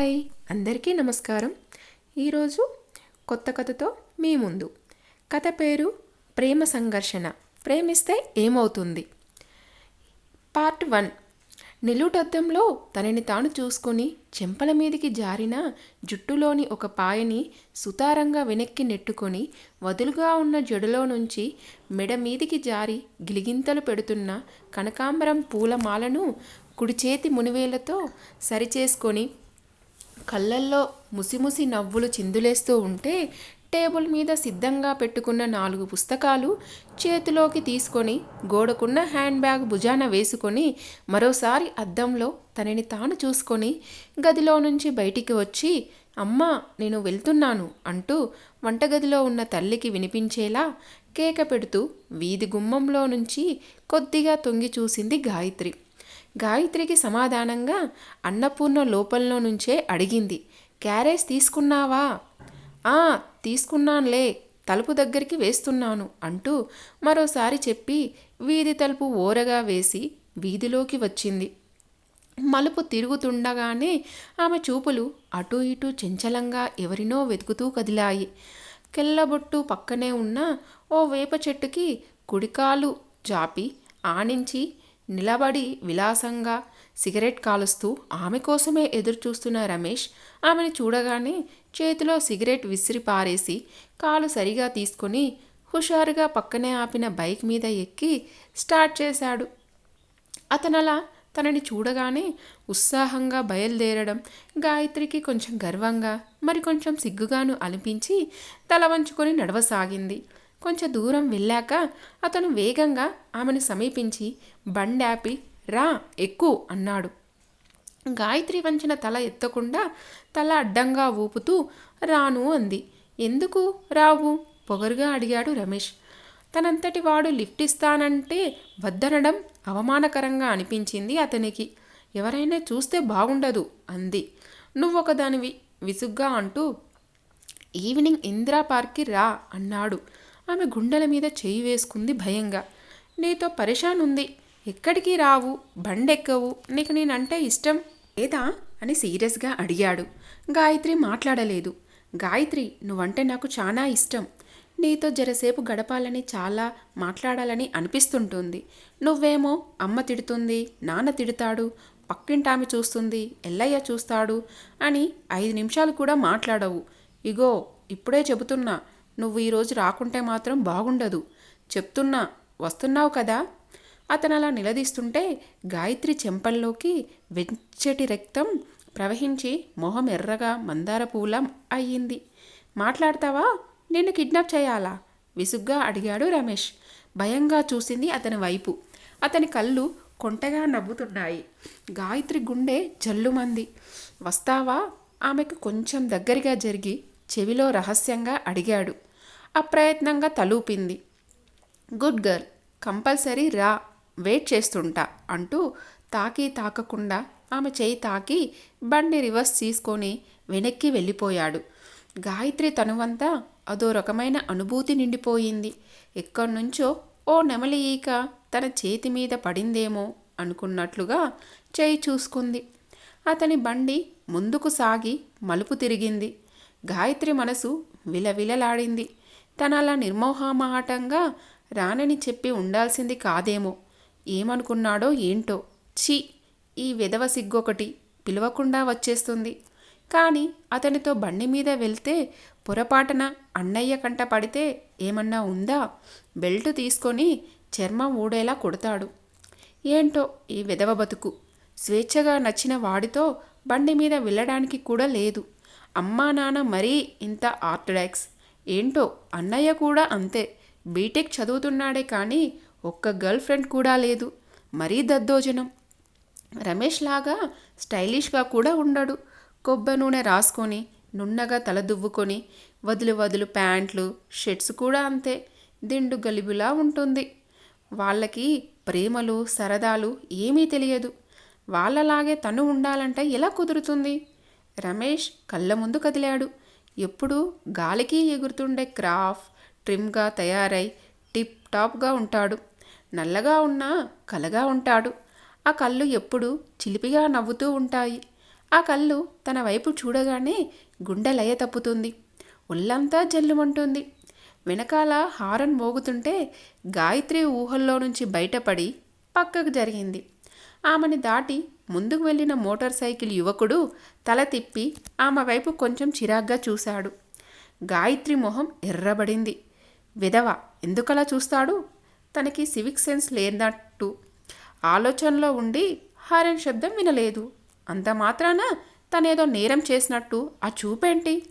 Hi అందరికీ నమస్కారం. ఈరోజు కొత్త కథతో మీ ముందు. కథ పేరు ప్రేమ సంఘర్షణ. ప్రేమిస్తే ఏమవుతుంది? Part one. నిలుటద్దంలో తనని తాను చూసుకొని చెంపల మీదికి జారిన జుట్టులోని ఒక పాయని సుతారంగా వెనక్కి నెట్టుకొని వదులుగా ఉన్న జడులో నుంచి మెడ మీదికి జారి గిలిగింతలు పెడుతున్న కనకాంబరం పూలమాలను కుడి చేతి మునివేలతో సరిచేసుకొని కళ్ళల్లో ముసిముసి నవ్వులు చిందులేస్తూ ఉంటే టేబుల్ మీద సిద్ధంగా పెట్టుకున్న నాలుగు పుస్తకాలు చేతిలోకి తీసుకొని గోడకున్న హ్యాండ్ బ్యాగ్ భుజాన వేసుకొని మరోసారి అద్దంలో తనని తాను చూసుకొని గదిలో నుంచి బయటికి వచ్చి అమ్మా నేను వెళ్తున్నాను అంటూ వంటగదిలో ఉన్న తల్లికి వినిపించేలా కేక పెడుతూ వీధి గుమ్మంలో నుంచి కొద్దిగా తొంగి చూసింది గాయత్రి. గాయత్రికి సమాధానంగా అన్నపూర్ణ లోపల్లో నుంచే అడిగింది. క్యారేజ్ తీసుకున్నావా? ఆ తీసుకున్నానులే. తలుపు దగ్గరికి వేస్తున్నాను అంటూ మరోసారి చెప్పి వీధి తలుపు ఓరగా వేసి వీధిలోకి వచ్చింది. మలుపు తిరుగుతుండగానే ఆమె చూపులు అటూ ఇటూ చంచలంగా ఎవరినో వెతుకుతూ కదిలాయి. కెల్లబొట్టు పక్కనే ఉన్న ఓ వేప చెట్టుకి కుడికాలు జాపి ఆనించి నిలబడి విలాసంగా సిగరెట్ కాలుస్తూ ఆమె కోసమే ఎదురు చూస్తున్న రమేష్ ఆమెను చూడగానే చేతిలో సిగరెట్ విసిరి పారేసి కాలు సరిగా తీసుకొని హుషారుగా పక్కనే ఆపిన బైక్ మీద ఎక్కి స్టార్ట్ చేశాడు. అతనలా తనని చూడగానే ఉత్సాహంగా బయలుదేరడం గాయత్రికి కొంచెం గర్వంగా మరి కొంచెం సిగ్గుగాను అనిపించి తల వంచుకొని నడవసాగింది. కొంచెం దూరం వెళ్ళాక అతను వేగంగా ఆమెను సమీపించి బండాపి రా ఎక్కు అన్నాడు. గాయత్రి వంచిన తల ఎత్తకుండా తల అడ్డంగా ఊపుతూ రాను అంది. ఎందుకు రావు? పొగరుగా అడిగాడు రమేష్. తనంతటి వాడు లిఫ్ట్ ఇస్తానంటే వద్దనడం అవమానకరంగా అనిపించింది అతనికి. ఎవరైనా చూస్తే బాగుండదు అంది. నువ్వొకదానివి విసుగ్గా అంటూ ఈవినింగ్ ఇందిరా పార్క్కి రా అన్నాడు. ఆమె గుండెల మీద చేయి వేసుకుంది భయంగా. నీతో పరిషాన్ ఉంది ఎక్కడికి రావు? బండెక్కవు? నీకు నేనంటే ఇష్టం? లేదా? అని సీరియస్గా అడిగాడు. గాయత్రి మాట్లాడలేదు. గాయత్రి నువ్వంటే నాకు చాలా ఇష్టం. నీతో జరసేపు గడపాలని చాలా మాట్లాడాలని అనిపిస్తుంటుంది. నువ్వేమో అమ్మ తిడుతుంది నాన్న తిడతాడు పక్కింటామె చూస్తుంది ఎల్లయ్య చూస్తాడు అని ఐదు నిమిషాలు కూడా మాట్లాడవు. ఇగో ఇప్పుడే చెబుతున్నా. నువ్వు ఈరోజు రాకుంటే మాత్రం బాగుండదు. చెప్తున్నా వస్తున్నావు కదా? అతను అలా నిలదీస్తుంటే గాయత్రి చెంపల్లోకి వెచ్చటి రక్తం ప్రవహించి మొహం ఎర్రగా మందార పూలం అయ్యింది. మాట్లాడతావా? నిన్ను కిడ్నాప్ చేయాలా? విసుగ్గా అడిగాడు రమేష్. భయంగా చూసింది అతని వైపు. అతని కళ్ళు కొంటగా నవ్వుతున్నాయి. గాయత్రి గుండె జల్లుమంది. వస్తావా? ఆమెకు కొంచెం దగ్గరగా జరిగి చెవిలో రహస్యంగా అడిగాడు. అప్రయత్నంగా తలూపింది. గుడ్ గర్ల్ కంపల్సరీ రా వెయిట్ చేస్తుంటా అంటూ తాకి తాకకుండా ఆమె చేయి తాకి బండి రివర్స్ తీసుకొని వెనక్కి వెళ్ళిపోయాడు. గాయత్రి తనువంతా అదో రకమైన అనుభూతి నిండిపోయింది. ఎక్కడి నుంచో ఓ నెమలి ఈక తన చేతి మీద పడిందేమో అనుకున్నట్లుగా చేయి చూసుకుంది. అతని బండి ముందుకు సాగి మలుపు తిరిగింది. గాయత్రి మనసు విలవిలలాడింది. తన అలా నిర్మోహమాటంగా రానని చెప్పి ఉండాల్సింది కాదేమో. ఏమనుకున్నాడో ఏంటో. ఛీ! ఈ విధవ సిగ్గొకటి పిలవకుండా వచ్చేస్తుంది. కానీ అతనితో బండి మీద వెళ్తే పొరపాటున అన్నయ్య కంట పడితే ఏమన్నా ఉందా? బెల్ట్ తీసుకొని చర్మం ఊడేలా కొడతాడు. ఏంటో ఈ విధవ బతుకు? స్వేచ్ఛగా నచ్చిన వాడితో బండి మీద వెళ్ళడానికి కూడా లేదు. అమ్మా నాన్న మరీ ఇంత ఆర్థడాక్స్ ఏంటో అన్నయ్య కూడా అంతే. బీటెక్ చదువుతున్నాడే కానీ ఒక్క గర్ల్ ఫ్రెండ్ కూడా లేదు. మరీ దద్దోజనం. రమేష్ లాగా స్టైలిష్గా కూడా ఉండడు. కొబ్బరి నూనె రాసుకొని నున్నగా తల దువ్వుకొని వదులు వదులు ప్యాంట్లు షర్ట్స్ కూడా అంతే. దిండు గలిబులా ఉంటుంది. వాళ్ళకి ప్రేమలు సరదాలు ఏమీ తెలియదు. వాళ్ళలాగే తను ఉండాలంటే ఎలా కుదురుతుంది? రమేష్ కళ్ళ ముందు కదిలాడు. ఎప్పుడూ గాలికి ఎగురుతుండే క్రాఫ్ ట్రిమ్గా తయారై టిప్ టాప్గా ఉంటాడు. నల్లగా ఉన్నా కలగా ఉంటాడు. ఆ కళ్ళు ఎప్పుడూ చిలిపిగా నవ్వుతూ ఉంటాయి. ఆ కళ్ళు తన వైపు చూడగానే గుండె లయ తప్పుతుంది. ఒళ్ళంతా జల్లుమంటుంది. వెనకాల హారన్ మోగుతుంటే గాయత్రి ఊహల్లో నుంచి బయటపడి పక్కకు జరిగింది. ఆమెని దాటి ముందుకు వెళ్ళిన మోటార్ సైకిల్ యువకుడు తల తిప్పి ఆమె వైపు కొంచెం చిరాగ్గా చూశాడు. గాయత్రి మొహం ఎర్రబడింది. విధవ ఎందుకలా చూస్తాడు? తనకి సివిక్ సెన్స్ లేనట్టు. ఆలోచనలో ఉండి హారన్ శబ్దం వినలేదు. అంత మాత్రాన తనేదో నేరం చేసినట్టు. ఆ చూపేంటి?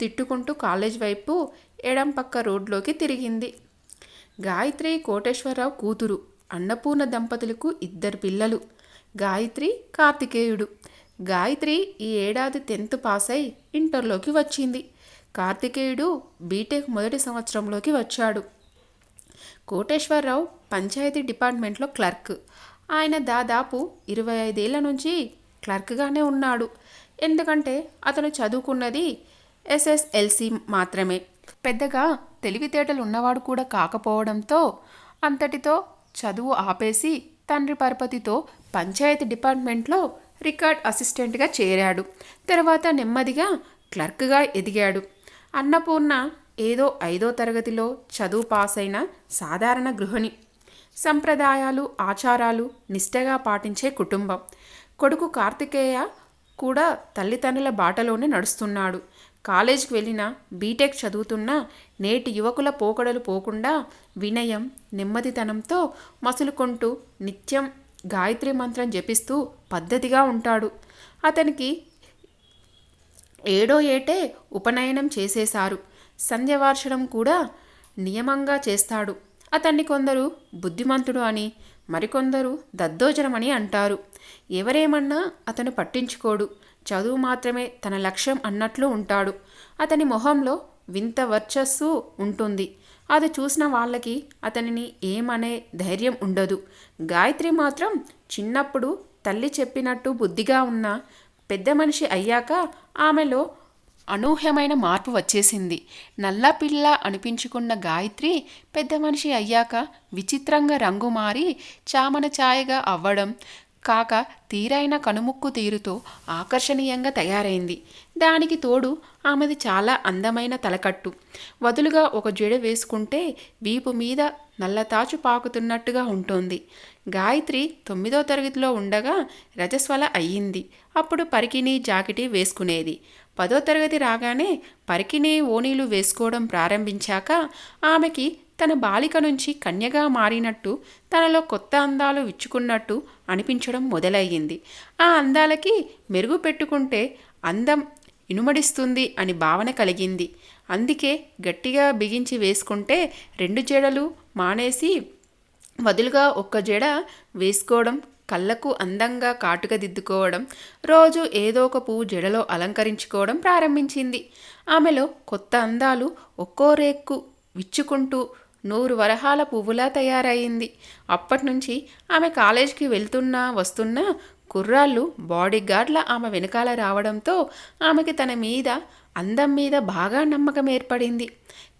తిట్టుకుంటూ కాలేజ్ వైపు ఎడం పక్క రోడ్లోకి తిరిగింది. గాయత్రి కోటేశ్వరరావు కూతురు అన్నపూర్ణ దంపతులకు ఇద్దరు పిల్లలు. గాయత్రి కార్తికేయుడు. గాయత్రి ఈ ఏడాది టెన్త్ పాస్ అయి ఇంటర్లోకి వచ్చింది. కార్తికేయుడు బీటెక్ మొదటి సంవత్సరంలోకి వచ్చాడు. కోటేశ్వరరావు పంచాయతీ డిపార్ట్మెంట్లో క్లర్క్. ఆయన దాదాపు ఇరవై ఐదేళ్ళ నుంచి క్లర్క్గానే ఉన్నాడు. ఎందుకంటే అతను చదువుకున్నది ఎస్ఎస్ఎల్సి మాత్రమే. పెద్దగా తెలివితేటలు ఉన్నవాడు కూడా కాకపోవడంతో అంతటితో చదువు ఆపేసి తండ్రి పరపతితో పంచాయతీ డిపార్ట్మెంట్లో రికార్డ్ అసిస్టెంట్గా చేరాడు. తర్వాత నెమ్మదిగా క్లర్క్గా ఎదిగాడు. అన్నపూర్ణ ఏదో ఐదో తరగతిలో చదువు పాస్ అయిన సాధారణ గృహిణి. సంప్రదాయాలు ఆచారాలు నిష్టగా పాటించే కుటుంబం. కొడుకు కార్తికేయ కూడా తల్లిదండ్రుల బాటలోనే నడుస్తున్నాడు. కాలేజీకి వెళ్ళిన బీటెక్ చదువుతున్న నేటి యువకుల పోకడలు పోకుండా వినయం నెమ్మదితనంతో మసులుకుంటూ నిత్యం గాయత్రి మంత్రం జపిస్తూ పద్ధతిగా ఉంటాడు. అతనికి ఏడో ఏటే ఉపనయనం చేసేశారు. సంధ్యవార్షణం కూడా నియమంగా చేస్తాడు. అతన్ని కొందరు బుద్ధిమంతుడు అని మరికొందరు దద్దోజనమని అంటారు. ఎవరేమన్నా అతను పట్టించుకోడు. చదువు మాత్రమే తన లక్ష్యం అన్నట్లు ఉంటాడు. అతని మొహంలో వింత వర్చస్సు ఉంటుంది. అది చూసిన వాళ్ళకి అతనిని ఏమనే ధైర్యం ఉండదు. గాయత్రి మాత్రం చిన్నప్పుడు తల్లి చెప్పినట్టు బుద్ధిగా ఉన్న పెద్ద మనిషి అయ్యాక ఆమెలో అనూహ్యమైన మార్పు వచ్చేసింది. నల్ల పిల్ల అనిపించుకున్న గాయత్రి పెద్ద మనిషి అయ్యాక విచిత్రంగా రంగు మారి చామన ఛాయగా అవ్వడం కాక తీరైన కనుముక్కు తీరుతో ఆకర్షణీయంగా తయారైంది. దానికి తోడు ఆమెది చాలా అందమైన తలకట్టు. వదులుగా ఒక జడ వేసుకుంటే వీపు మీద నల్లతాచు పాకుతున్నట్టుగా ఉంటుంది. గాయత్రి తొమ్మిదో తరగతిలో ఉండగా రజస్వల అయ్యింది. అప్పుడు పరికిని జాకెటి వేసుకునేది. పదో తరగతి రాగానే పరికినే ఓణీలు వేసుకోవడం ప్రారంభించాక ఆమెకి తన బాలిక నుంచి కన్యగా మారినట్టు తనలో కొత్త అందాలు విచ్చుకున్నట్టు అనిపించడం మొదలయ్యింది. ఆ అందాలకి మెరుగు పెట్టుకుంటే అందం ఇనుమడిస్తుంది అని భావన కలిగింది. అందుకే గట్టిగా బిగించి వేసుకుంటే రెండు జడలు మానేసి వదులుగా ఒక్క జడ వేసుకోవడం కళ్ళకు అందంగా కాటుక దిద్దుకోవడం రోజు ఏదో ఒక పువ్వు జడలో అలంకరించుకోవడం ప్రారంభించింది. ఆమెలో కొత్త అందాలు ఒక్కో రేక్కు విచ్చుకుంటూ నూరు వరహాల పువ్వులా తయారయ్యింది అప్పటినుంచి ఆమె కాలేజీకి వెళ్తున్నా వస్తున్నా కుర్రాళ్ళు బాడీ గార్డ్ల ఆమె వెనకాల రావడంతో ఆమెకి తన మీద అందం మీద బాగా నమ్మకం ఏర్పడింది.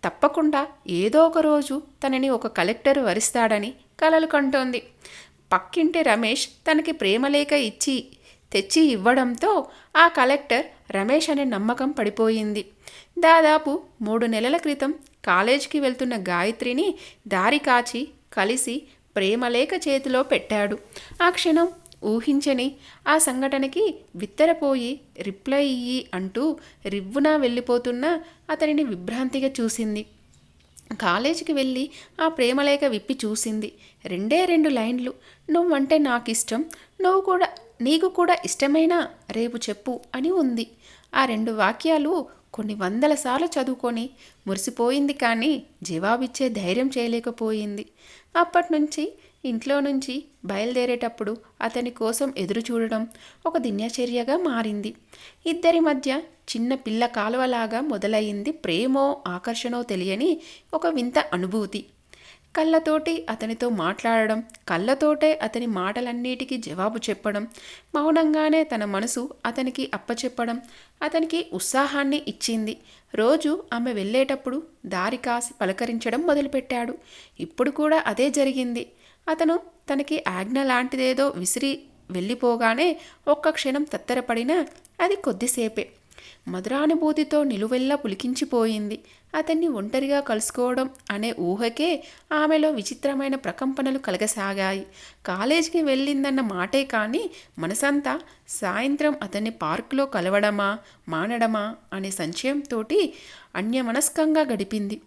తప్పకుండా ఏదో ఒక రోజు తనని ఒక కలెక్టర్ వరిస్తాడని కలలు కంటోంది. పక్కింటి రమేష్ తనకి ప్రేమలేఖ ఇచ్చి తెచ్చి ఇవ్వడంతో ఆ కలెక్టర్ రమేష్ అనే నమ్మకం పడిపోయింది. దాదాపు మూడు నెలల క్రితం కాలేజీకి వెళ్తున్న గాయత్రిని దారి కాచి కలిసి ప్రేమలేఖ చేతిలో పెట్టాడు. ఆ క్షణం ఊహించని ఆ సంఘటనకి విత్తరపోయి రిప్లై ఇయ్యి అంటూ రివ్వున వెళ్ళిపోతున్న అతనిని విభ్రాంతిగా చూసింది. కాలేజీకి వెళ్ళి ఆ ప్రేమలేఖ విప్పి చూసింది. రెండే రెండు లైన్లు. నువ్వంటే నాకు ఇష్టం నువ్వు కూడా నీకు కూడా ఇష్టమైనా? రేపు చెప్పు అని ఉంది. ఆ రెండు వాక్యాలు కొన్ని వందల సార్లు చదువుకొని మురిసిపోయింది కానీ జవాబిచ్చే ధైర్యం చేయలేకపోయింది. అప్పటి నుంచి ఇంట్లో నుంచి బయలుదేరేటప్పుడు అతని కోసం ఎదురు చూడడం ఒక దినచర్యగా మారింది. ఇద్దరి మధ్య చిన్న పిల్ల కాలువలాగా మొదలయ్యింది ప్రేమో ఆకర్షణో తెలియని ఒక వింత అనుభూతి. కళ్ళతోటి అతనితో మాట్లాడడం కళ్ళతోటే అతని మాటలన్నిటికీ జవాబు చెప్పడం మౌనంగానే తన మనసు అతనికి అప్పచెప్పడం అతనికి ఉత్సాహాన్ని ఇచ్చింది. రోజు ఆమె వెళ్ళేటప్పుడు దారి కాసి పలకరించడం మొదలుపెట్టాడు. ఇప్పుడు కూడా అదే జరిగింది. అతను తనకి ఆజ్ఞ లాంటిదేదో విసిరి వెళ్ళిపోగానే ఒక్క క్షణం తత్తరపడినా అది కొద్దిసేపే. మధురానుభూతితో నిలువెల్లా పులికించిపోయింది. అతన్ని ఒంటరిగా కలుసుకోవడం అనే ఊహకే ఆమెలో విచిత్రమైన ప్రకంపనలు కలగసాగాయి. కాలేజీకి వెళ్ళిందన్న మాటే కానీ మనసంతా సాయంత్రం అతన్ని పార్కులో కలవడమా మానడమా అనే సంశయంతో అన్యమనస్కంగా గడిపింది.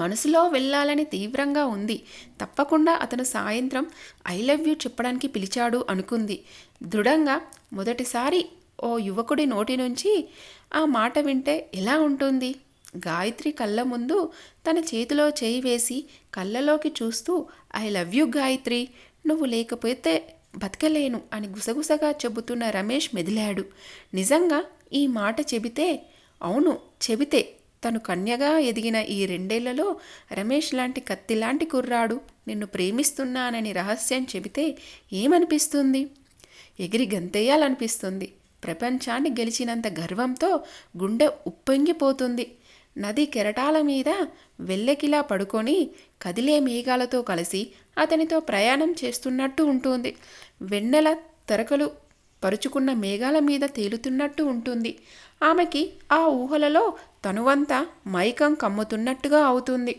మనసులో వెళ్ళాలని తీవ్రంగా ఉంది. తప్పకుండా అతను సాయంత్రం ఐ లవ్ యూ చెప్పడానికి పిలిచాడు అనుకుంది. దృఢంగా మొదటిసారి ఓ యువకుడి నోటి నుంచి ఆ మాట వింటే ఎలా ఉంటుంది? గాయత్రి కళ్ళ ముందు తన చేతిలో చేయి వేసి కళ్ళలోకి చూస్తూ ఐ లవ్ యూ గాయత్రి. నువ్వు లేకపోతే బతకలేను అని గుసగుసగా చెబుతున్న రమేష్ మెదిలాడు. నిజంగా ఈ మాట చెబితే అవును చెబితే. తను కన్యగా ఎదిగిన ఈ రెండేళ్ళలో రమేష్ లాంటి కత్తి లాంటి కుర్రాడు. నిన్ను ప్రేమిస్తున్నానని రహస్యం చెబితే ఏమనిపిస్తుంది? ఎగిరి గంతేయాలనిపిస్తుంది. ప్రపంచాన్ని గెలిచినంత గర్వంతో గుండె ఉప్పొంగిపోతుంది. నది కెరటాల మీద వెల్లెకిలా పడుకొని కదిలే మేఘాలతో కలిసి అతనితో ప్రయాణం చేస్తున్నట్టు ఉంటుంది. వెన్నెల తెరకలు పరుచుకున్న మేఘాల మీద తేలుతున్నట్టు ఉంటుంది. ఆమెకి ఆ ఊహలలో తనువంతా మైకం కమ్ముతున్నట్టుగా అవుతుంది.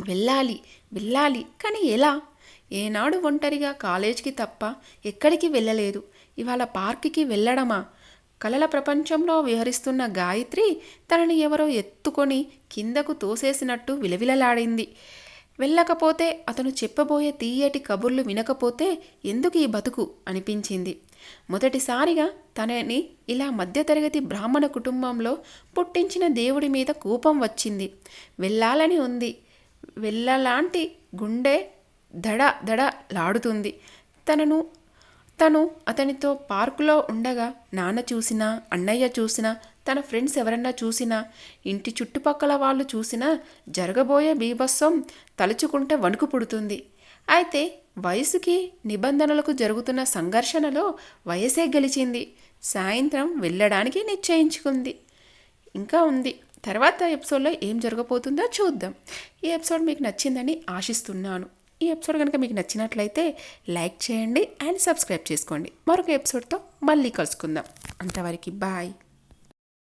వెళ్ళాలి వెళ్ళాలి కానీ ఎలా? ఏనాడు ఒంటరిగా కాలేజీకి తప్ప ఎక్కడికి వెళ్ళలేదు. ఇవాళ పార్కుకి వెళ్ళడమా? కలల ప్రపంచంలో విహరిస్తున్న గాయత్రి తనని ఎవరో ఎత్తుకొని కిందకు తోసేసినట్టు విలవిలలాడింది. వెళ్ళకపోతే అతను చెప్పబోయే తీయటి కబుర్లు వినకపోతే ఎందుకు ఈ బతుకు? అనిపించింది. మొదటిసారిగా తనని ఇలా మధ్యతరగతి బ్రాహ్మణ కుటుంబంలో పుట్టించిన దేవుడి మీద కోపం వచ్చింది. వెళ్ళాలని ఉంది. వెళ్ళలాంటి గుండె దడ దడ లాడుతుంది. తనను తను అతనితో పార్కులో ఉండగా నాన్న చూసినా అన్నయ్య చూసినా తన ఫ్రెండ్స్ ఎవరన్నా చూసినా ఇంటి చుట్టుపక్కల వాళ్ళు చూసినా జరగబోయే బీభత్సం తలుచుకుంటే వణుకు పుడుతుంది. అయితే వయసుకి నిబంధనలకు జరుగుతున్న సంఘర్షణలో వయసే గెలిచింది. సాయంత్రం వెళ్ళడానికి నిశ్చయించుకుంది. ఇంకా ఉంది. తర్వాత ఎపిసోడ్లో ఏం జరగబోతుందో చూద్దాం. ఈ ఎపిసోడ్ మీకు నచ్చిందని ఆశిస్తున్నాను. ఈ ఎపిసోడ్ కనుక మీకు నచ్చినట్లయితే లైక్ చేయండి అండ్ సబ్స్క్రైబ్ చేసుకోండి. మరొక ఎపిసోడ్తో మళ్ళీ కలుసుకుందాం. అంతవరకు బాయ్